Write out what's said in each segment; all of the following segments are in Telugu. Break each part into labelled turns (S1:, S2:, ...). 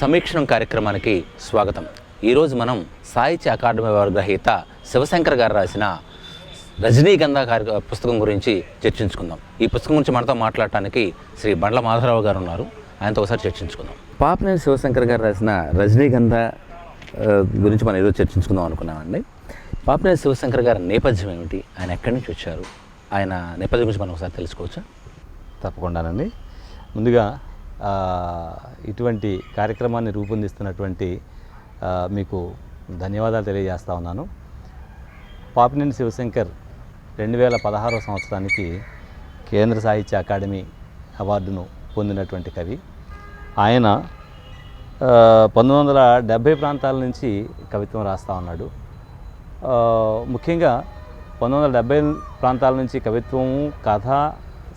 S1: సమీక్షణం కార్యక్రమానికి స్వాగతం. ఈరోజు మనం సాహిత్య అకాడమీ వారి గ్రహీత శివశంకర్ గారు రాసిన రజనీగంధ కార్య పుస్తకం గురించి చర్చించుకుందాం. ఈ పుస్తకం గురించి మనతో మాట్లాడటానికి శ్రీ బండ్ల మాధవరావు గారు ఉన్నారు. ఆయనతో ఒకసారి చర్చించుకుందాం. పాపనేని శివశంకర్ గారు రాసిన రజనీగంధ గురించి మనం ఏదో చర్చించుకుందాం అనుకున్నామండి. పాపనేని శివశంకర్ గారి నేపథ్యం ఏమిటి? ఆయన ఎక్కడి నుంచి వచ్చారు? ఆయన నేపథ్యం గురించి మనం ఒకసారి తెలుసుకోవచ్చా?
S2: తప్పకుండానండి. ముందుగా ఇటువంటి కార్యక్రమాన్ని రూపొందిస్తున్నటువంటి మీకు ధన్యవాదాలు తెలియజేస్తా ఉన్నాను. పాపినేని శివశంకర్ రెండు వేల పదహారవ సంవత్సరానికి కేంద్ర సాహిత్య అకాడమీ అవార్డును పొందినటువంటి కవి. ఆయన పంతొమ్మిది వందల డెబ్భై ప్రాంతాల నుంచి కవిత్వం రాస్తూ ఉన్నాడు. ముఖ్యంగా పంతొమ్మిది వందల డెబ్భై ప్రాంతాల నుంచి కవిత్వం కథ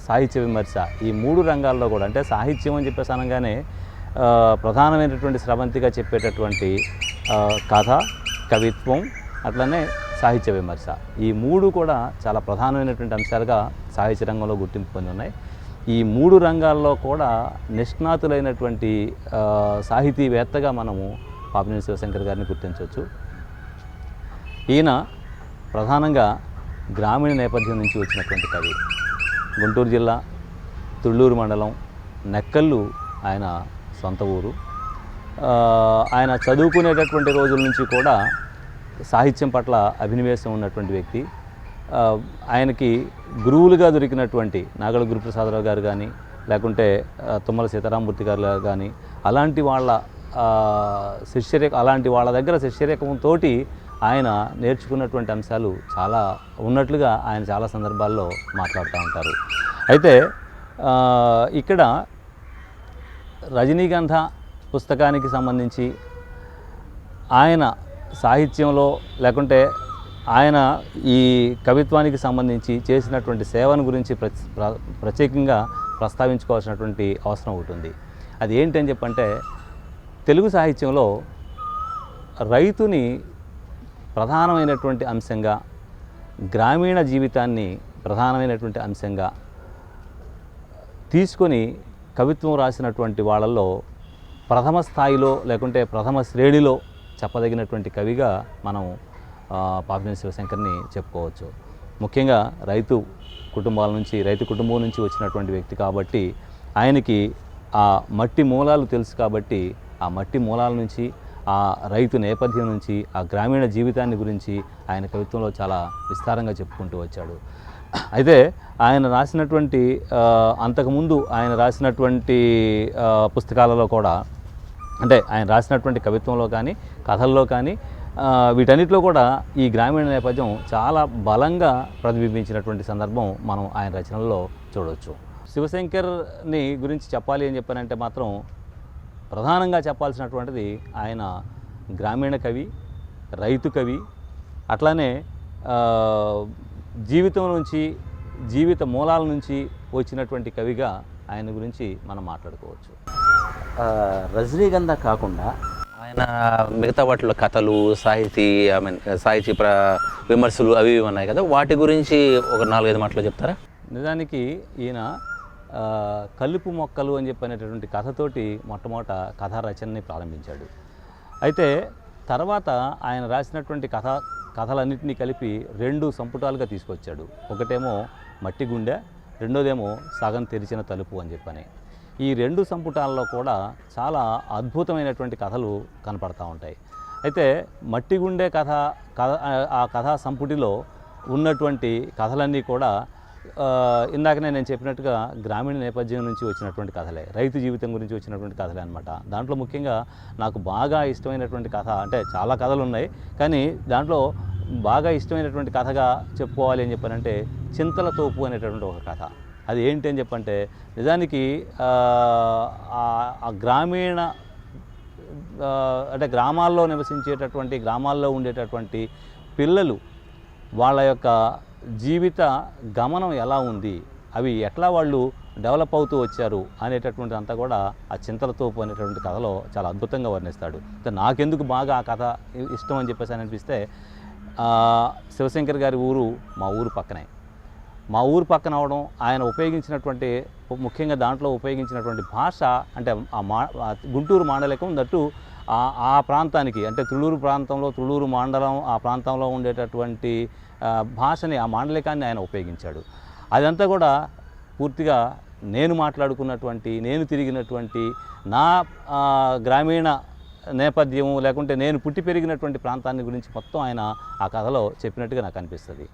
S2: సాహిత్య విమర్శ ఈ మూడు రంగాల్లో కూడా అంటే సాహిత్యం అని చెప్పేసి అనగానే ప్రధానమైనటువంటి స్రవంతిగా చెప్పేటటువంటి కథ కవిత్వం అట్లనే సాహిత్య విమర్శ. ఈ మూడు కూడా చాలా ప్రధానమైనటువంటి అంశాలుగా సాహిత్య రంగంలో గుర్తింపు పొంది ఉన్నాయి. ఈ మూడు రంగాల్లో కూడా నిష్ణాతులైనటువంటి సాహితీవేత్తగా మనము పాపినేని శివశంకర్ గారిని గుర్తించవచ్చు. ఈయన ప్రధానంగా గ్రామీణ నేపథ్యం నుంచి వచ్చినటువంటి కవి. గుంటూరు జిల్లా తుళ్ళూరు మండలం నెక్కల్లు ఆయన సొంత ఊరు. ఆయన చదువుకునేటటువంటి రోజుల నుంచి కూడా సాహిత్యం పట్ల అభినివేశం ఉన్నటువంటి వ్యక్తి. ఆయనకి గురువులుగా దొరికినటువంటి నాగల గురుప్రసాదరావు గారు కానీ లేకుంటే తుమ్మల సీతారామూర్తి గారు కానీ అలాంటి వాళ్ళ శిష్యరేఖ అలాంటి వాళ్ళ దగ్గర శిష్యరేఖంతో ఆయన నేర్చుకున్నటువంటి అంశాలు చాలా ఉన్నట్లుగా ఆయన చాలా సందర్భాల్లో మాట్లాడుతూ ఉంటారు. అయితే ఇక్కడ రజనీగంధ పుస్తకానికి సంబంధించి ఆయన సాహిత్యంలో లేకుంటే ఆయన ఈ కవిత్వానికి సంబంధించి చేసినటువంటి సేవను గురించి ప్ర- ప్రత్యేకంగా ప్రస్తావించుకోవాల్సినటువంటి అవసరం ఒకటి ఉంది. అది ఏంటని చెప్పంటే తెలుగు సాహిత్యంలో రైతుని ప్రధానమైనటువంటి అంశంగా గ్రామీణ జీవితాన్ని ప్రధానమైనటువంటి అంశంగా తీసుకొని కవిత్వం రాసినటువంటి వాళ్ళల్లో ప్రథమ స్థాయిలో లేకుంటే ప్రథమ శ్రేణిలో చెప్పదగినటువంటి కవిగా మనం పాపిన శివశంకర్ని చెప్పుకోవచ్చు. ముఖ్యంగా రైతు కుటుంబాల నుంచి రైతు కుటుంబం నుంచి వచ్చినటువంటి వ్యక్తి కాబట్టి ఆయనకి ఆ మట్టి మూలాలు తెలుసు కాబట్టి ఆ మట్టి మూలాల నుంచి ఆ రైతు నేపథ్యం నుంచి ఆ గ్రామీణ జీవితాన్ని గురించి ఆయన కవిత్వంలో చాలా విస్తారంగా చెప్పుకుంటూ వచ్చాడు. అయితే ఆయన రాసినటువంటి అంతకుముందు ఆయన రాసినటువంటి పుస్తకాలలో కూడా అంటే ఆయన రాసినటువంటి కవిత్వంలో కానీ కథల్లో కానీ వీటన్నిటిలో కూడా ఈ గ్రామీణ నేపథ్యం చాలా బలంగా ప్రతిబింబించినటువంటి సందర్భం మనం ఆయన రచనల్లో చూడవచ్చు శివశంకర్ని గురించి చెప్పాలి అని చెప్పానంటే మాత్రం ప్రధానంగా చెప్పాల్సినటువంటిది ఆయన గ్రామీణ కవి రైతు కవి. అట్లానే జీవితం నుంచి జీవిత మూలాల నుంచి వచ్చినటువంటి కవిగా ఆయన గురించి మనం మాట్లాడుకోవచ్చు.
S1: రజనీగంధ కాకుండా ఆయన మిగతా వాటిలో కథలు సాహితీ ఐ మీన్ సాహితీ ప్ర విమర్శలు అవి ఇవి ఉన్నాయి కదా. వాటి గురించి ఒక నాలుగైదు మాటలు చెప్తారా?
S2: నిజానికి ఈయన కలుపు మొక్కలు అని చెప్పినటువంటి కథతోటి మొట్టమొదట కథా రచనని ప్రారంభించాడు. అయితే తర్వాత ఆయన రాసినటువంటి కథ కథలన్నింటినీ కలిపి రెండు సంపుటాలుగా తీసుకొచ్చాడు. ఒకటేమో మట్టి గుండె రెండోదేమో సగం తెరిచిన తలుపు అని చెప్పని. ఈ రెండు సంపుటాల్లో కూడా చాలా అద్భుతమైనటువంటి కథలు కనపడతా ఉంటాయి. అయితే మట్టి గుండె కథ కథ ఆ కథా సంపుటిలో ఉన్నటువంటి కథలన్నీ కూడా ఇందాకనే నేను చెప్పినట్టుగా గ్రామీణ నేపథ్యం నుంచి వచ్చినటువంటి కథలే. రైతు జీవితం గురించి వచ్చినటువంటి కథలే అనమాట దాంట్లో ముఖ్యంగా నాకు బాగా ఇష్టమైనటువంటి కథ అంటే చాలా కథలు ఉన్నాయి. కానీ దాంట్లో బాగా ఇష్టమైనటువంటి కథగా చెప్పుకోవాలి అని చెప్పానంటే చింతల తోపు అనేటటువంటి ఒక కథ. అది ఏంటి అని చెప్పంటే నిజానికి ఆ, గ్రామీణ అంటే గ్రామాల్లో నివసించేటటువంటి గ్రామాల్లో ఉండేటటువంటి పిల్లలు వాళ్ళ యొక్క జీవిత గమనం ఎలా ఉంది? అవి ఎట్లా వాళ్ళు డెవలప్ అవుతూ వచ్చారు? అనేటటువంటి అంతా కూడా ఆ చింతలతో అనేటువంటి కథలో చాలా అద్భుతంగా వర్ణిస్తాడు. నాకెందుకు బాగా ఆ కథ ఇష్టం అని చెప్పేసి అని అనిపిస్తే శివశంకర్ గారి ఊరు మా ఊరు పక్కనే. మా ఊరు పక్కన అవడం ఆయన ఉపయోగించినటువంటి ముఖ్యంగా దాంట్లో ఉపయోగించినటువంటి భాష అంటే ఆ మా గుంటూరు మాండలికం ఉన్నట్టు ఆ ప్రాంతానికి అంటే తుళ్ళూరు ప్రాంతంలో తుళ్ళూరు మండలం ఆ ప్రాంతంలో ఉండేటటువంటి భాషని ఆ మాండలికాన్ని ఆయన ఉపయోగించాడు. అదంతా కూడా పూర్తిగా నేను మాట్లాడుకున్నటువంటి నేను తిరిగినటువంటి నా గ్రామీణ నేపథ్యము లేకుంటే నేను పుట్టి పెరిగినటువంటి ప్రాంతాన్ని గురించి మొత్తం ఆయన ఆ కథలో చెప్పినట్టుగా నాకు అనిపిస్తుంది.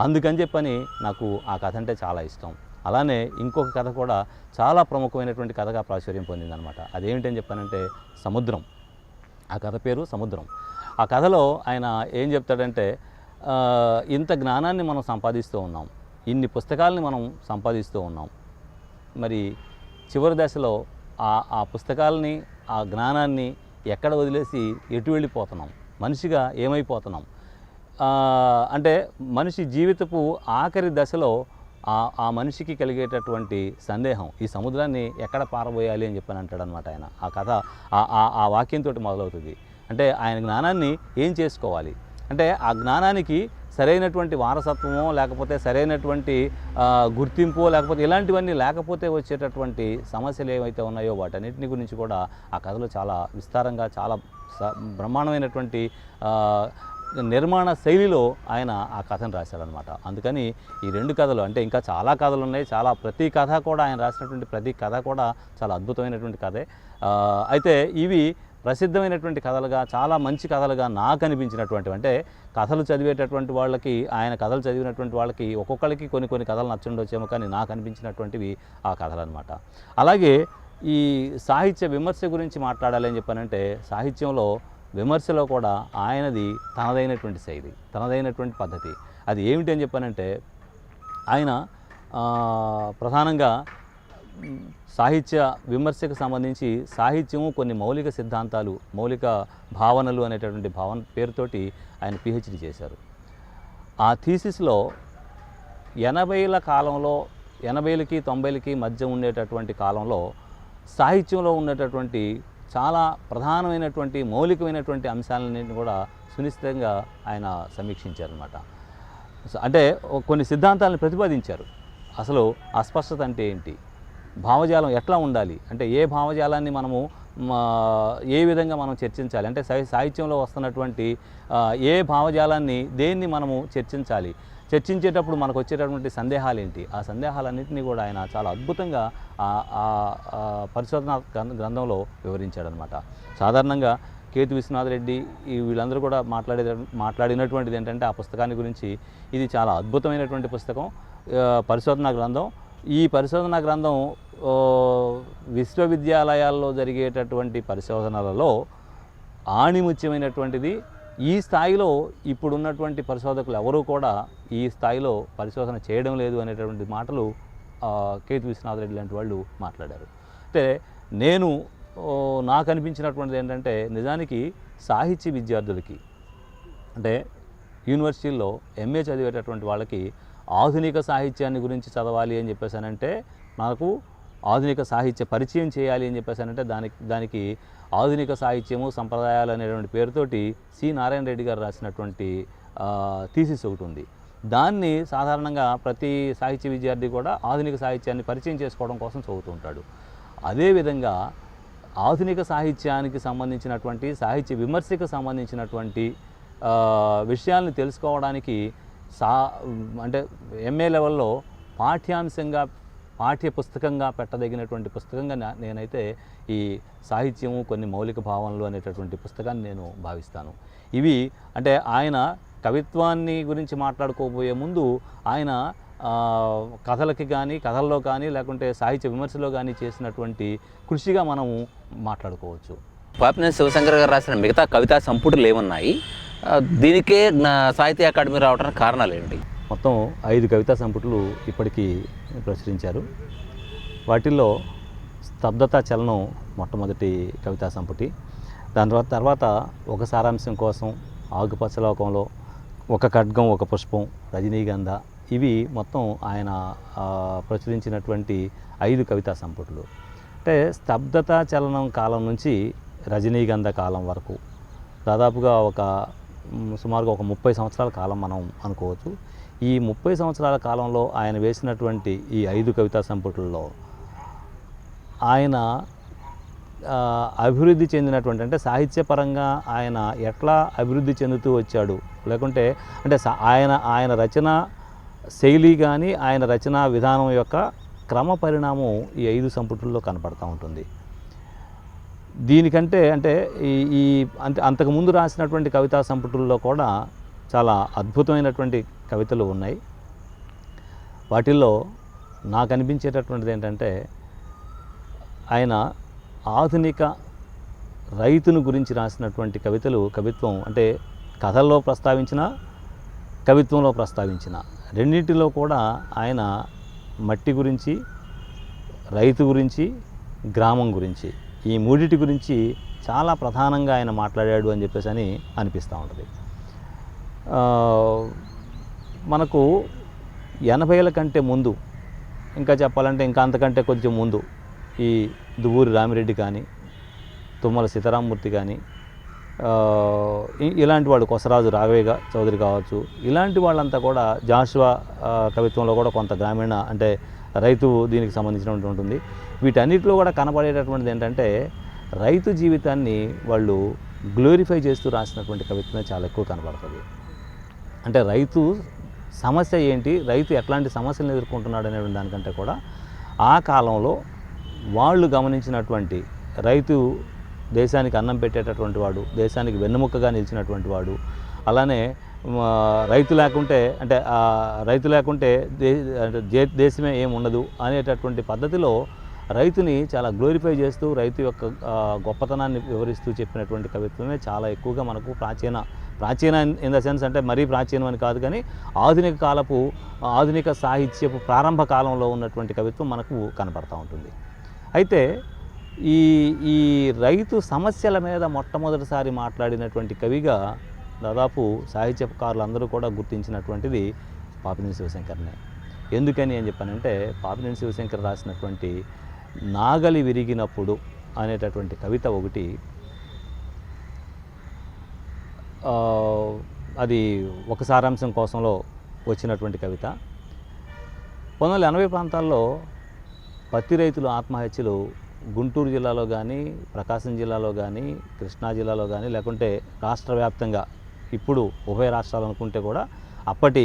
S2: అందుకని చెప్పని నాకు ఆ కథ అంటే చాలా ఇష్టం. అలానే ఇంకొక కథ కూడా చాలా ప్రముఖమైనటువంటి కథగా ప్రాచుర్యం పొందిందనమాట. అదేమిటని చెప్పానంటే సముద్రం. ఆ కథ పేరు సముద్రం. ఆ కథలో ఆయన ఏం చెప్తాడంటే ఇంత జ్ఞానాన్ని మనం సంపాదిస్తూ ఉన్నాం. ఇన్ని పుస్తకాలని మనం సంపాదిస్తూ ఉన్నాం. మరి చివరి దశలో ఆ ఆ పుస్తకాలని ఆ జ్ఞానాన్ని ఎక్కడ వదిలేసి ఎటు వెళ్ళిపోతున్నాం? మనిషిగా ఏమైపోతున్నాం? అంటే మనిషి జీవితపు ఆఖరి దశలో ఆ ఆ మనిషికి కలిగేటటువంటి సందేహం ఈ సముద్రాన్ని ఎక్కడ పారబోయాలి అని చెప్పని అంటాడనమాట ఆయన. ఆ కథ ఆ- ఆ ఆ వాక్యంతో మొదలవుతుంది. అంటే ఆయన జ్ఞానాన్ని ఏం చేసుకోవాలి? అంటే ఆ జ్ఞానానికి సరైనటువంటి వారసత్వమో లేకపోతే సరైనటువంటి గుర్తింపు లేకపోతే ఇలాంటివన్నీ లేకపోతే వచ్చేటటువంటి సమస్యలు ఏవైతే ఉన్నాయో వాటన్నిటిని గురించి కూడా ఆ కథలో చాలా విస్తారంగా చాలా స- బ్రహ్మాండమైనటువంటి నిర్మాణ శైలిలో ఆయన ఆ కథను రాశాడనమాట. అందుకని ఈ రెండు కథలు అంటే ఇంకా చాలా కథలు ఉన్నాయి చాలా ప్రతి కథ కూడా ఆయన రాసినటువంటి ప్రతి కథ కూడా చాలా అద్భుతమైనటువంటి కథే. అయితే ఇవి ప్రసిద్ధమైనటువంటి కథలుగా చాలా మంచి కథలుగా నాకు అనిపించినటువంటి అంటే కథలు చదివేటటువంటి వాళ్ళకి ఆయన కథలు చదివినటువంటి వాళ్ళకి ఒక్కొక్కరికి కొన్ని కొన్ని కథలు నచ్చుండొచ్చేమో కానీ నాకు అనిపించినటువంటివి ఆ కథలు అనమాట అలాగే ఈ సాహిత్య విమర్శ గురించి మాట్లాడాలి అని చెప్పానంటే సాహిత్యంలో విమర్శలో కూడా ఆయనది తనదైనటువంటి శైలి తనదైనటువంటి పద్ధతి. అది ఏమిటి అని చెప్పానంటే ఆయన ప్రధానంగా సాహిత్య విమర్శకు సంబంధించి సాహిత్యము కొన్ని మౌలిక సిద్ధాంతాలు మౌలిక భావనలు అనేటటువంటి భావన పేరుతోటి ఆయన పిహెచ్డి చేశారు. ఆ థీసిస్లో ఎనభైల కాలంలో ఎనభైలకి తొంభైలకి మధ్య ఉండేటటువంటి కాలంలో సాహిత్యంలో ఉండేటటువంటి చాలా ప్రధానమైనటువంటి మౌలికమైనటువంటి అంశాలన్నింటిని కూడా సునిశ్చితంగా ఆయన సమీక్షించారనమాట అంటే కొన్ని సిద్ధాంతాలను ప్రతిపాదించారు. అసలు అస్పష్టత అంటే ఏంటి? భావజాలం ఎట్లా ఉండాలి? అంటే ఏ భావజాలాన్ని మనము మా, ఏ విధంగా మనం చర్చించాలి? అంటే సాహి- సాహిత్యంలో వస్తున్నటువంటి ఏ భావజాలాన్ని దేన్ని మనము చర్చించాలి? చర్చించేటప్పుడు మనకు వచ్చేటటువంటి సందేహాలు ఏంటి ఆ సందేహాలన్నింటినీ కూడా ఆయన చాలా అద్భుతంగా పరిశోధన గ్రంథంలో వివరించాడనమాట సాధారణంగా కేతు విశ్వనాథ్ రెడ్డి ఈ వీళ్ళందరూ కూడా మాట్లాడే మాట్లాడినటువంటిది ఏంటంటే ఆ పుస్తకాన్ని గురించి ఇది చాలా అద్భుతమైనటువంటి పుస్తకం. పరిశోధన పరిశోధనా గ్రంథం ఈ పరిశోధన గ్రంథం విశ్వవిద్యాలయాల్లో జరిగేటటువంటి పరిశోధనలలో ఆణిముత్యమైనటువంటిది. ఈ స్థాయిలో ఇప్పుడున్నటువంటి పరిశోధకులు ఎవరూ కూడా ఈ స్థాయిలో పరిశోధన చేయడం లేదు అనేటువంటి మాటలు కేతు విశ్వనాథ్ రెడ్డి లాంటి వాళ్ళు మాట్లాడారు. అంటే నేను నాకు అనిపించినటువంటిది ఏంటంటే నిజానికి సాహిత్య విద్యార్థులకి అంటే యూనివర్సిటీల్లో ఎంఏ చదివేటటువంటి వాళ్ళకి ఆధునిక సాహిత్యాన్ని గురించి చదవాలి అని చెప్పేసానంటే నాకు ఆధునిక సాహిత్య పరిచయం చేయాలి అని చెప్పేసానంటే దానికి దానికి ఆధునిక సాహిత్యము సంప్రదాయాలు అనేటువంటి పేరుతోటి సి. నారాయణ రెడ్డి గారు రాసినటువంటి థీసిస్ ఒకటి ఉంది. దాన్ని సాధారణంగా ప్రతి సాహిత్య విద్యార్థి కూడా ఆధునిక సాహిత్యాన్ని పరిచయం చేసుకోవడం కోసం చదువుతూ ఉంటాడు. అదేవిధంగా ఆధునిక సాహిత్యానికి సంబంధించినటువంటి సాహిత్య విమర్శకు సంబంధించినటువంటి విషయాలను తెలుసుకోవడానికి సా అంటే ఎంఏ లెవెల్లో పాఠ్యాంశంగా పాఠ్య పుస్తకంగా పెట్టదగినటువంటి పుస్తకంగా నేనైతే ఈ సాహిత్యము కొన్ని మౌలిక భావనలు అనేటటువంటి పుస్తకాన్ని నేను భావిస్తాను. ఇవి అంటే ఆయన కవిత్వాన్ని గురించి మాట్లాడుకోబోయే ముందు ఆయన కథలకి కానీ కథల్లో కానీ లేకుంటే సాహిత్య విమర్శలో కానీ చేసినటువంటి కృషిగా మనము మాట్లాడుకోవచ్చు.
S1: పాపిన శివశంకర్ గారు రాసిన మిగతా కవితా సంపుటులు ఏమున్నాయి? దీనికే నా సాహిత్య అకాడమీ రావడానికి కారణాలు ఏంటి?
S2: మొత్తం ఐదు కవితా సంపుట్లు ఇప్పటికీ ప్రచురించారు. వాటిల్లో స్తబ్దత చలనం మొట్టమొదటి కవితా సంపుటి. దాని తర్వాత తర్వాత ఒక సారాంశం కోసం ఆకుపచ్చలోకంలో ఒక ఖడ్గం ఒక పుష్పం రజనీగంధ ఇవి మొత్తం ఆయన ప్రచురించినటువంటి ఐదు కవితా సంపుట్లు. అంటే స్తబ్దత చలనం కాలం నుంచి రజనీగంధ కాలం వరకు దాదాపుగా ఒక సుమారుగా ఒక ముప్పై సంవత్సరాల కాలం మనం అనుకోవచ్చు. ఈ ముప్పై సంవత్సరాల కాలంలో ఆయన వేసినటువంటి ఈ ఐదు కవితా సంపుటుల్లో ఆయన అభివృద్ధి చెందినటువంటి అంటే సాహిత్యపరంగా ఆయన ఎట్లా అభివృద్ధి చెందుతూ వచ్చాడు? లేకుంటే అంటే ఆయన ఆయన రచన శైలి కానీ ఆయన రచనా విధానం యొక్క క్రమ పరిణామం ఈ ఐదు సంపుటుల్లో కనపడతా ఉంటుంది. దీనికంటే అంటే ఈ ఈ అంటే అంతకుముందు రాసినటువంటి కవితా సంపుటుల్లో కూడా చాలా అద్భుతమైనటువంటి కవితలు ఉన్నాయి. వాటిల్లో నాకు అనిపించేటటువంటిది ఏంటంటే ఆయన ఆధునిక రైతును గురించి రాసినటువంటి కవితలు కవిత్వం అంటే కథల్లో ప్రస్తావించిన కవిత్వంలో ప్రస్తావించిన రెండింటిలో కూడా ఆయన మట్టి గురించి రైతు గురించి గ్రామం గురించి ఈ మూడిటి గురించి చాలా ప్రధానంగా ఆయన మాట్లాడాడు అని చెప్పేసి అని అనిపిస్తూ ఉంటుంది. మనకు ఎనభైల కంటే ముందు ఇంకా చెప్పాలంటే ఇంకా అంతకంటే కొంచెం ముందు ఈ దువ్వూరి రామిరెడ్డి కానీ తుమ్మల సీతారామమూర్తి కానీ ఇలాంటి వాడు కొసరాజు రాఘవేగ చౌదరి కావచ్చు ఇలాంటి వాళ్ళంతా కూడా జాషువా కవిత్వంలో కూడా కొంత గ్రామీణ అంటే రైతు దీనికి సంబంధించినటువంటి ఉంటుంది. వీటన్నిటిలో కూడా కనపడేటటువంటిది ఏంటంటే రైతు జీవితాన్ని వాళ్ళు గ్లోరిఫై చేస్తూ రాసినటువంటి కవిత్వమే చాలా ఎక్కువ కనపడుతుంది అంటే రైతు సమస్య ఏంటి రైతు ఎట్లాంటి సమస్యలను ఎదుర్కొంటున్నాడు అనే దానికంటే కూడా ఆ కాలంలో వాళ్ళు గమనించినటువంటి రైతు దేశానికి అన్నం పెట్టేటటువంటి వాడు దేశానికి వెన్నెముకగా నిలిచినటువంటి వాడు అలానే రైతు లేకుంటే అంటే రైతు లేకుంటే దే అంటే దే- దేశమే ఏం ఉండదు అనేటటువంటి పద్ధతిలో రైతుని చాలా గ్లోరిఫై చేస్తూ రైతు యొక్క గొప్పతనాన్ని వివరిస్తూ చెప్పినటువంటి కవిత్వమే చాలా ఎక్కువగా మనకు ప్రాచీన ప్రాచీన ఇన్ ద సెన్స్ అంటే మరీ ప్రాచీనం అని కాదు కానీ ఆధునిక కాలపు ఆధునిక సాహిత్యపు ప్రారంభ కాలంలో ఉన్నటువంటి కవిత్వం మనకు కనపడతా ఉంటుంది. అయితే ఈ ఈ రైతు సమస్యల మీద మొట్టమొదటిసారి మాట్లాడినటువంటి కవిగా దాదాపు సాహిత్యకారులు అందరూ కూడా గుర్తించినటువంటిది పాపినేని శివశంకర్నే. ఎందుకని అని చెప్పానంటే పాపినేని శివశంకర్ రాసినటువంటి నాగలి విరిగినప్పుడు అనేటటువంటి కవిత ఒకటి అది ఒక సారాంశం కోసంలో వచ్చినటువంటి కవిత. పంతొమ్మిది వందల ఎనభై ప్రాంతాల్లో పత్తి రైతుల ఆత్మహత్యలు గుంటూరు జిల్లాలో కానీ ప్రకాశం జిల్లాలో కానీ కృష్ణా జిల్లాలో కానీ లేకుంటే రాష్ట్ర వ్యాప్తంగా ఇప్పుడు ఉభయ రాష్ట్రాలు అనుకుంటే కూడా అప్పటి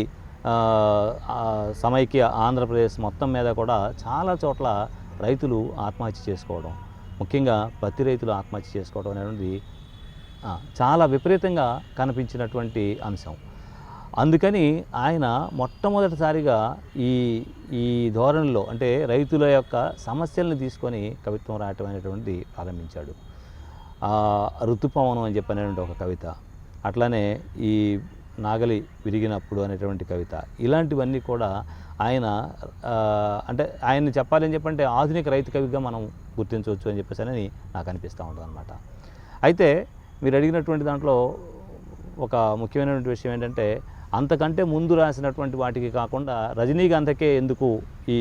S2: సమైక్య ఆంధ్రప్రదేశ్ మొత్తం మీద కూడా చాలా చోట్ల రైతులు ఆత్మహత్య చేసుకోవడం ముఖ్యంగా పత్తి రైతులు ఆత్మహత్య చేసుకోవడం అనేటువంటిది చాలా విపరీతంగా కనిపించినటువంటి అంశం. అందుకని ఆయన మొట్టమొదటిసారిగా ఈ ఈ ధోరణిలో అంటే రైతుల యొక్క సమస్యలను తీసుకొని కవిత్వం రాయటం అనేటువంటిది ప్రారంభించాడు. ఋతుపవనం అని చెప్పనేటువంటి ఒక కవిత. అట్లానే ఈ నాగలి విరిగినప్పుడు అనేటువంటి కవిత ఇలాంటివన్నీ కూడా ఆయన అంటే ఆయన్ని చెప్పాలని చెప్పంటే ఆధునిక రైతు కవిగా మనం గుర్తించవచ్చు అని చెప్పేసి అని నాకు అనిపిస్తూ ఉంటుంది అనమాట అయితే మీరు అడిగినటువంటి దాంట్లో ఒక ముఖ్యమైనటువంటి విషయం ఏంటంటే అంతకంటే ముందు రాసినటువంటి వాటికి కాకుండా రజనీకాంతకే ఎందుకు ఈ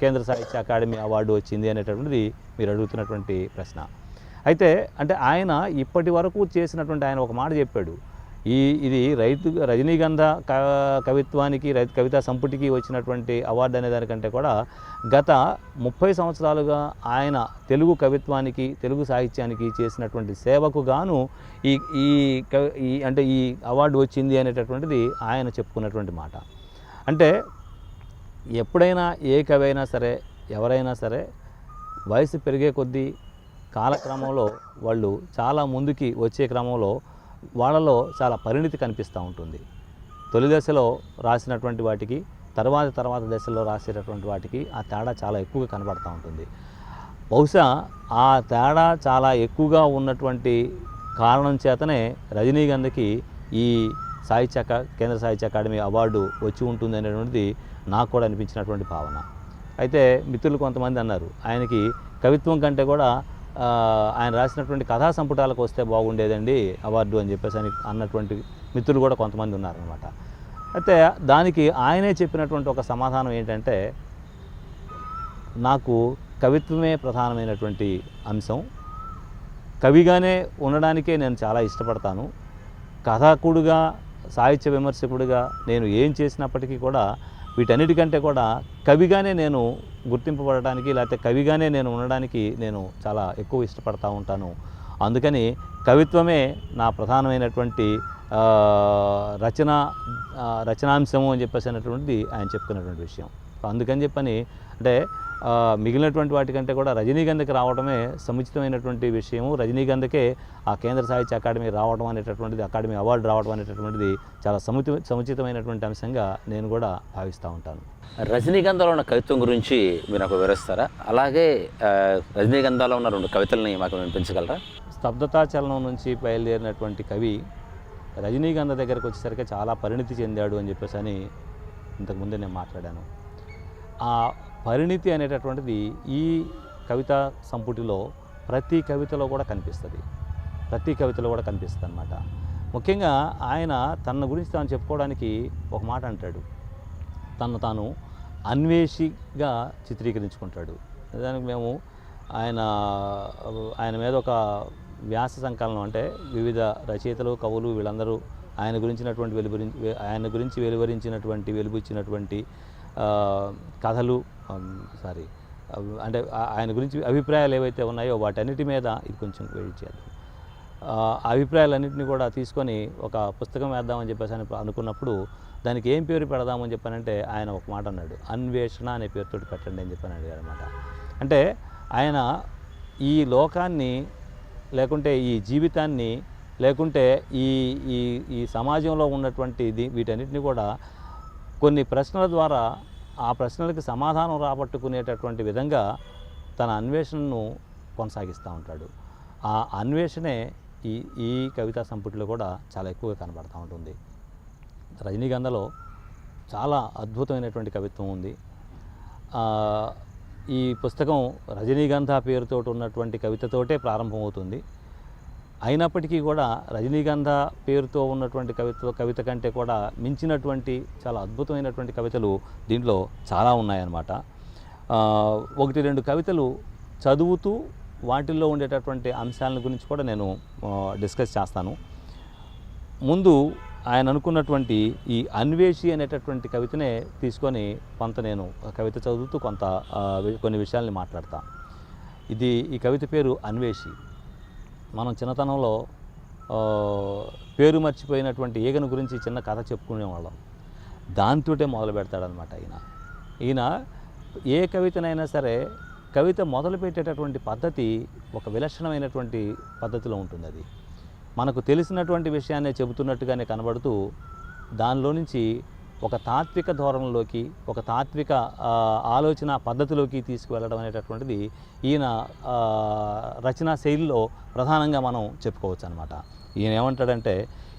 S2: కేంద్ర సాహిత్య అకాడమీ అవార్డు వచ్చింది అనేటటువంటిది మీరు అడుగుతున్నటువంటి ప్రశ్న. అయితే అంటే ఆయన ఇప్పటి వరకు చేసినటువంటి ఆయన ఒక మాట చెప్పాడు. ఈ ఇది రైతు రజనీగంధ క- కవిత్వానికి రైతు కవితా సంపుటికి వచ్చినటువంటి అవార్డు అనే దానికంటే కూడా గత ముప్పై సంవత్సరాలుగా ఆయన తెలుగు కవిత్వానికి తెలుగు సాహిత్యానికి చేసినటువంటి సేవకు గాను ఈ ఈ క- ఈ అంటే ఈ అవార్డు వచ్చింది అనేటటువంటిది ఆయన చెప్పుకున్నటువంటి మాట. అంటే ఎప్పుడైనా ఏ కవి అయినా సరే ఎవరైనా సరే వయసు పెరిగే కొద్దీ కాలక్రమంలో వాళ్ళు చాలా ముందుకి వచ్చే క్రమంలో వాళ్ళలో చాలా పరిణితి కనిపిస్తూ ఉంటుంది. తొలి దశలో రాసినటువంటి వాటికి తర్వాత తర్వాత దశలో రాసేటటువంటి వాటికి ఆ తేడా చాలా ఎక్కువగా కనబడుతూ ఉంటుంది. బహుశా ఆ తేడా చాలా ఎక్కువగా ఉన్నటువంటి కారణం చేతనే రజనీగంధకి ఈ సాహిత్య కేంద్ర సాహిత్య అకాడమీ అవార్డు వచ్చి ఉంటుంది అనేటువంటిది నాకు కూడా అనిపించినటువంటి భావన. అయితే మిత్రులు కొంతమంది అన్నారు ఆయనకి కవిత్వం కంటే కూడా ఆయన రాసినటువంటి కథా సంపుటాలకు వస్తే బాగుండేదండి అవార్డు అని చెప్పేసి అని అన్నటువంటి మిత్రులు కూడా కొంతమంది ఉన్నారనమాట అయితే దానికి ఆయనే చెప్పినటువంటి ఒక సమాధానం ఏంటంటే నాకు కవిత్వమే ప్రధానమైనటువంటి అంశం. కవిగానే ఉండడానికే నేను చాలా ఇష్టపడతాను. కథాకుడుగా సాహిత్య విమర్శకుడిగా నేను ఏం చేసినప్పటికీ కూడా వీటన్నిటికంటే కూడా కవిగానే నేను గుర్తింపబడడానికి లేకపోతే కవిగానే నేను ఉండడానికి నేను చాలా ఎక్కువ ఇష్టపడతా ఉంటాను. అందుకని కవిత్వమే నా ప్రధానమైనటువంటి రచన రచనాంశము అని చెప్పేసి ఆయన చెప్పుకున్నటువంటి విషయం. అందుకని చెప్పని అంటే మిగిలినటువంటి వాటికంటే కూడా రజనీగంధకి రావడమే సముచితమైనటువంటి విషయము. రజనీగంధకే ఆ కేంద్ర సాహిత్య అకాడమీ రావడం అనేటటువంటిది అకాడమీ అవార్డు రావడం అనేటటువంటిది చాలా సముచి సముచితమైనటువంటి అంశంగా నేను కూడా భావిస్తూ ఉంటాను.
S1: రజనీగంధాలో ఉన్న కవిత్వం గురించి మీరు నాకు వివరిస్తారా? అలాగే రజనీగంధాలో ఉన్న రెండు కవితల్ని మాకు వినిపించగలరా?
S2: స్తబ్దతా చలనం నుంచి బయలుదేరినటువంటి కవి రజనీగంధ దగ్గరకు వచ్చేసరికి చాలా పరిణితి చెందాడు అని చెప్పేసి అని ఇంతకుముందే నేను మాట్లాడాను. ఆ పరిణితి అనేటటువంటిది ఈ కవిత సంపుటిలో ప్రతి కవితలో కూడా కనిపిస్తుంది. ప్రతి కవితలో కూడా కనిపిస్తుంది అనమాట ముఖ్యంగా ఆయన తన గురించి తాను చెప్పుకోవడానికి ఒక మాట అంటాడు. తను తాను అన్వేషిగా చిత్రీకరించుకుంటాడు. దానికి మేము ఆయన ఆయన మీద ఒక వ్యాస సంకలనం అంటే వివిధ రచయితలు కవులు వీళ్ళందరూ ఆయన గురించినటువంటి వెలువరి ఆయన గురించి వెలువరించినటువంటి వెలుబుచ్చినటువంటి కథలు సారీ అంటే ఆయన గురించి అభిప్రాయాలు ఏవైతే ఉన్నాయో వాటన్నిటి మీద ఇది కొంచెం వెయిట్ చేద్దాం. అభిప్రాయాలన్నింటినీ కూడా తీసుకొని ఒక పుస్తకం వేద్దామని చెప్పేసి అని అనుకున్నప్పుడు దానికి ఏం పేరు పెడదామని చెప్పానంటే ఆయన ఒక మాట అన్నాడు అన్వేషణ అనే పేరుతో పెట్టండి అని చెప్పాను అడిగారు అనమాట అంటే ఆయన ఈ లోకాన్ని లేకుంటే ఈ జీవితాన్ని లేకుంటే ఈ ఈ ఈ సమాజంలో ఉన్నటువంటి ఇది వీటన్నిటిని కూడా కొన్ని ప్రశ్నల ద్వారా ఆ ప్రశ్నలకు సమాధానం రాబట్టుకునేటటువంటి విధంగా తన అన్వేషణను కొనసాగిస్తూ ఉంటాడు. ఆ అన్వేషణే ఈ ఈ కవితా సంపుటిలో కూడా చాలా ఎక్కువగా కనబడుతూ ఉంటుంది. రజనీగంధలో చాలా అద్భుతమైనటువంటి కవిత్వం ఉంది. ఈ పుస్తకం రజనీగంధ పేరుతో ఉన్నటువంటి కవితతోటే ప్రారంభమవుతుంది. అయినప్పటికీ కూడా రజనీగంధ పేరుతో ఉన్నటువంటి కవిత కవిత కంటే కూడా మించినటువంటి చాలా అద్భుతమైనటువంటి కవితలు దీంట్లో చాలా ఉన్నాయన్నమాట. ఒకటి రెండు కవితలు చదువుతూ వాటిల్లో ఉండేటటువంటి అంశాలను గురించి కూడా నేను డిస్కస్ చేస్తాను. ముందు ఆయన అనుకున్నటువంటి ఈ అన్వేషి అనేటటువంటి కవితనే తీసుకొని కొంత నేను ఆ కవిత చదువుతూ కొంత కొన్ని విషయాల్ని మాట్లాడతాను ఇది ఈ కవిత పేరు అన్వేషి. మనం చిన్నతనంలో పేరు మర్చిపోయినటువంటి ఈగను గురించి చిన్న కథ చెప్పుకునేవాళ్ళం. దాంతోటే మొదలు పెడతాడనమాట ఈయన. ఈయన ఏ కవితనైనా సరే కవిత మొదలు పెట్టేటటువంటి పద్ధతి ఒక విలక్షణమైనటువంటి పద్ధతిలో ఉంటుంది అది మనకు తెలిసినటువంటి విషయాన్నే చెబుతున్నట్టుగానే కనబడుతూ దానిలో నుంచి ఒక తాత్విక ధోరణిలోకి ఒక తాత్విక ఆలోచన పద్ధతిలోకి తీసుకువెళ్ళడం అనేటటువంటిది ఈయన రచనా శైలిలో ప్రధానంగా మనం చెప్పుకోవచ్చు అనమాట ఈయన ఏమంటాడంటే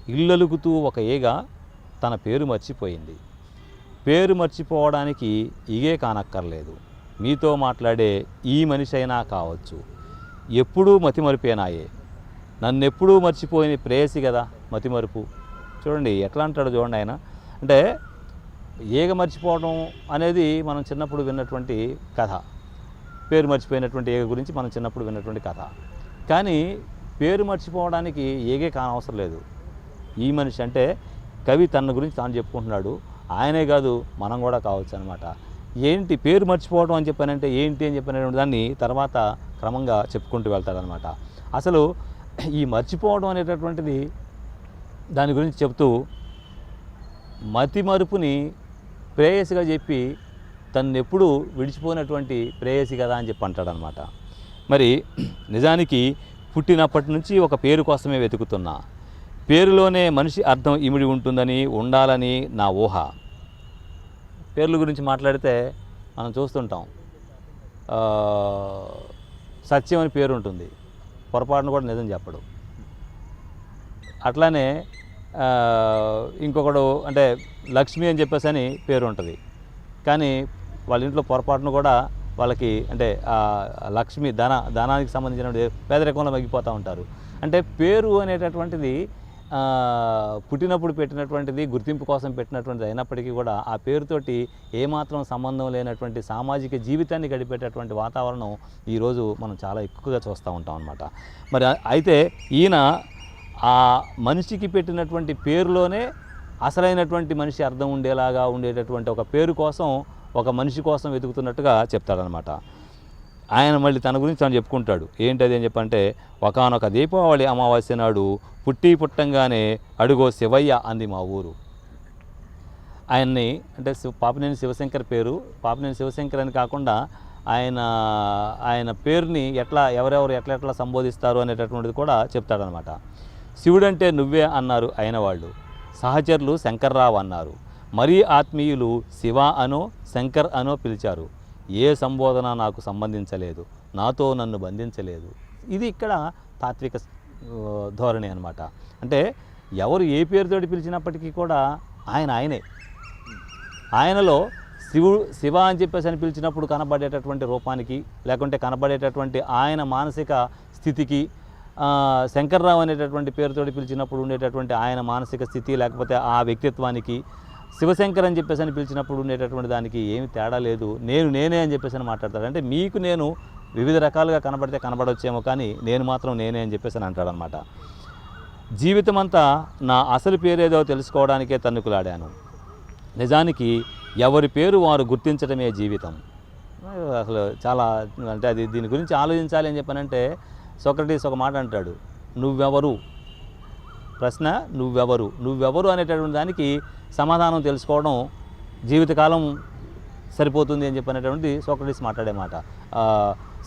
S2: ఇల్లలుగుతూ ఒక ఈగ తన పేరు మర్చిపోయింది. పేరు మర్చిపోవడానికి ఇగే కానక్కర్లేదు. మీతో మాట్లాడే ఈ మనిషి అయినా కావచ్చు. ఎప్పుడూ మతిమరిపోయినాయే నన్నెప్పుడూ మర్చిపోయిన ప్రేయసి కదా మతిమరుపు. చూడండి ఎట్లా అంటాడు చూడండి ఆయన. అంటే ఏగ మర్చిపోవడం అనేది మనం చిన్నప్పుడు విన్నటువంటి కథ. పేరు మర్చిపోయినటువంటి ఏగ గురించి మనం చిన్నప్పుడు విన్నటువంటి కథ. కానీ పేరు మర్చిపోవడానికి ఏగే కానవసరం లేదు. ఈ మనిషి అంటే కవి తన గురించి తాను చెప్పుకుంటున్నాడు. ఆయనే కాదు మనం కూడా కావచ్చు అనమాట ఏంటి పేరు మర్చిపోవడం అని చెప్పానంటే ఏంటి అని చెప్పినటువంటి దాన్ని తర్వాత క్రమంగా చెప్పుకుంటూ వెళ్తాడనమాట అసలు ఈ మర్చిపోవడం అనేటటువంటిది దాని గురించి చెప్తూ మతి మరుపుని ప్రేయసిగా చెప్పి తను ఎప్పుడూ విడిచిపోయినటువంటి ప్రేయసి కదా అని చెప్పి అంటాడనమాట. మరి నిజానికి పుట్టినప్పటి నుంచి ఒక పేరు కోసమే వెతుకుతున్నా. పేరులోనే మనిషి అర్థం ఇమిడి ఉంటుందని ఉండాలని నా ఊహ. పేర్ల గురించి మాట్లాడితే మనం చూస్తుంటాం. సత్యం అని పేరు ఉంటుంది పొరపాటును కూడా నిజం చెప్పడు. అట్లానే ఇంకొకడు అంటే లక్ష్మి అని చెప్పేసి అని పేరు ఉంటుంది కానీ వాళ్ళ ఇంట్లో పొరపాటును కూడా వాళ్ళకి అంటే లక్ష్మి ధన ధనానికి సంబంధించిన పేదరికంలో మగ్గిపోతూ ఉంటారు. అంటే పేరు అనేటటువంటిది పుట్టినప్పుడు పెట్టినటువంటిది గుర్తింపు కోసం పెట్టినటువంటిది అయినప్పటికీ కూడా ఆ పేరుతోటి ఏమాత్రం సంబంధం లేనటువంటి సామాజిక జీవితాన్ని గడిపేటటువంటి వాతావరణం ఈరోజు మనం చాలా ఎక్కువగా చూస్తూ ఉంటాం అనమాట మరి అయితే ఈయన ఆ మనిషికి పెట్టినటువంటి పేరులోనే అసలైనటువంటి మనిషి అర్థం ఉండేలాగా ఉండేటటువంటి ఒక పేరు కోసం ఒక మనిషి కోసం వెతుకుతున్నట్టుగా చెప్తాడనమాట ఆయన మళ్ళీ తన గురించి తను చెప్పుకుంటాడు. ఏంటది అని చెప్పంటే ఒకనొక దీపావళి అమావాస్య నాడు పుట్టి పుట్టంగానే అడుగో శివయ్య అంది మా ఊరు. ఆయన్ని అంటే శివ పాపినేని శివశంకర్ పేరు పాపినేని శివశంకర్ అని కాకుండా ఆయన ఆయన పేరుని ఎట్లా ఎవరెవరు ఎట్లా ఎట్లా సంబోధిస్తారు అనేటటువంటిది కూడా చెప్తాడనమాట శివుడంటే నువ్వే అన్నారు అయిన వాళ్ళు. సహచరులు శంకర్రావు అన్నారు. మరీ ఆత్మీయులు శివ అనో శంకర్ అనో పిలిచారు. ఏ సంబోధన నాకు సంబంధించలేదు. నాతో నన్ను బంధించలేదు. ఇది ఇక్కడ తాత్విక ధోరణి అనమాట అంటే ఎవరు ఏ పేరుతోటి పిలిచినప్పటికీ కూడా ఆయన ఆయనే. ఆయనలో శివుడు శివ అని చెప్పేసి అని పిలిచినప్పుడు కనబడేటటువంటి రూపానికి లేకుంటే కనబడేటటువంటి ఆయన మానసిక స్థితికి శంకర్రావు అనేటటువంటి పేరుతోటి పిలిచినప్పుడు ఉండేటటువంటి ఆయన మానసిక స్థితి లేకపోతే ఆ వ్యక్తిత్వానికి శివశంకర్ అని చెప్పేసి అని పిలిచినప్పుడు ఉండేటటువంటి దానికి ఏమి తేడా లేదు. నేను నేనే అని చెప్పేసి అని మాట్లాడతాడు. అంటే మీకు నేను వివిధ రకాలుగా కనబడితే కనబడొచ్చేమో కానీ నేను మాత్రం నేనే అని చెప్పేసి అని అంటాడనమాట జీవితమంతా నా అసలు పేరేదో తెలుసుకోవడానికే తన్నుకులాడాను. నిజానికి ఎవరి పేరు వారు గుర్తించడమే జీవితం. అసలు చాలా అంటే అది దీని గురించి ఆలోచించాలి అని చెప్పానంటే సోక్రటీస్ ఒక మాట అంటాడు నువ్వెవరు? ప్రశ్న నువ్వెవరు? నువ్వెవరు? అనేటటువంటి దానికి సమాధానం తెలుసుకోవడం జీవితకాలం సరిపోతుంది అని చెప్పినటువంటి సోక్రటీస్ మాట్లాడే మాట.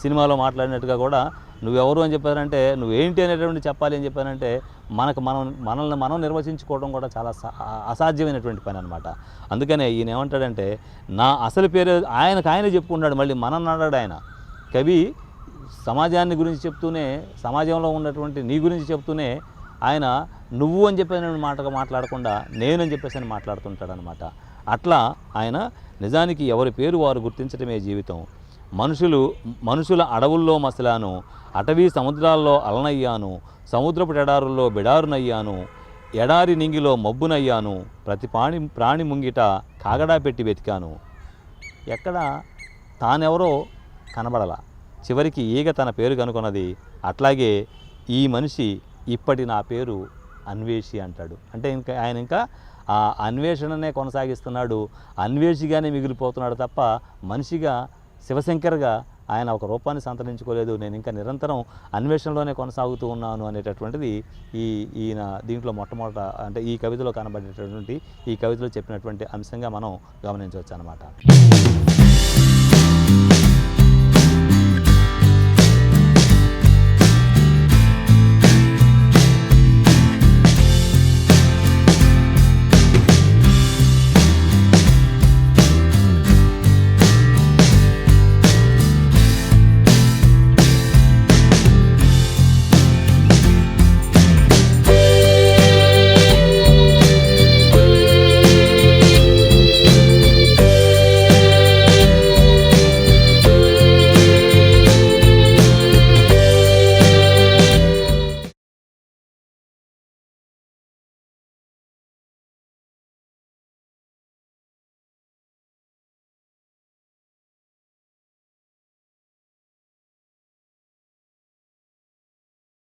S2: సినిమాలో మాట్లాడినట్టుగా కూడా నువ్వెవరు? అని చెప్పారంటే నువ్వేంటి? అనేటువంటి చెప్పాలి అని చెప్పారంటే మనకు మనం మనల్ని మనం నిర్వచించుకోవడం కూడా చాలా అసాధ్యమైనటువంటి పని అనమాట అందుకనే ఈయన ఏమంటాడంటే నా అసలు పేరు ఆయనకు ఆయన చెప్పుకున్నాడు మళ్ళీ మనం అన్నాడు ఆయన. కవి సమాజాన్ని గురించి చెప్తూనే సమాజంలో ఉన్నటువంటి నీ గురించి చెప్తూనే ఆయన నువ్వు అని చెప్పిన మాటగా మాట్లాడకుండా నేను అని చెప్పేసి అని మాట్లాడుతుంటాడు అనమాట అట్లా ఆయన నిజానికి ఎవరి పేరు వారు గుర్తించడమే జీవితం. మనుషులు మనుషుల అడవుల్లో మసలాను అటవీ సముద్రాల్లో అలనయ్యాను సముద్రపు ఎడారుల్లో బిడారునయ్యాను ఎడారి నింగిలో మబ్బునయ్యాను ప్రతి ప్రాణి ప్రాణి ముంగిట కాగడా పెట్టి వెతికాను. ఎక్కడ తానెవరో కనబడలా. చివరికి ఈగ తన పేరు కనుగొన్నది అట్లాగే ఈ మనిషి ఇప్పటి నా పేరు అన్వేషి అంటాడు. అంటే ఇంకా ఆయన ఇంకా ఆ అన్వేషణనే కొనసాగిస్తున్నాడు. అన్వేషిగానే మిగిలిపోతున్నాడు తప్ప మనిషిగా శివశంకర్గా ఆయన ఒక రూపాన్ని సంతరించుకోలేదు. నేను ఇంకా నిరంతరం అన్వేషణలోనే కొనసాగుతూ ఉన్నాను అనేటటువంటిది ఈ ఈయన దీంట్లో మొట్టమొదట అంటే ఈ కవితలో కనబడేటటువంటి ఈ కవితలో చెప్పినటువంటి అంశంగా మనం గమనించవచ్చు అనమాట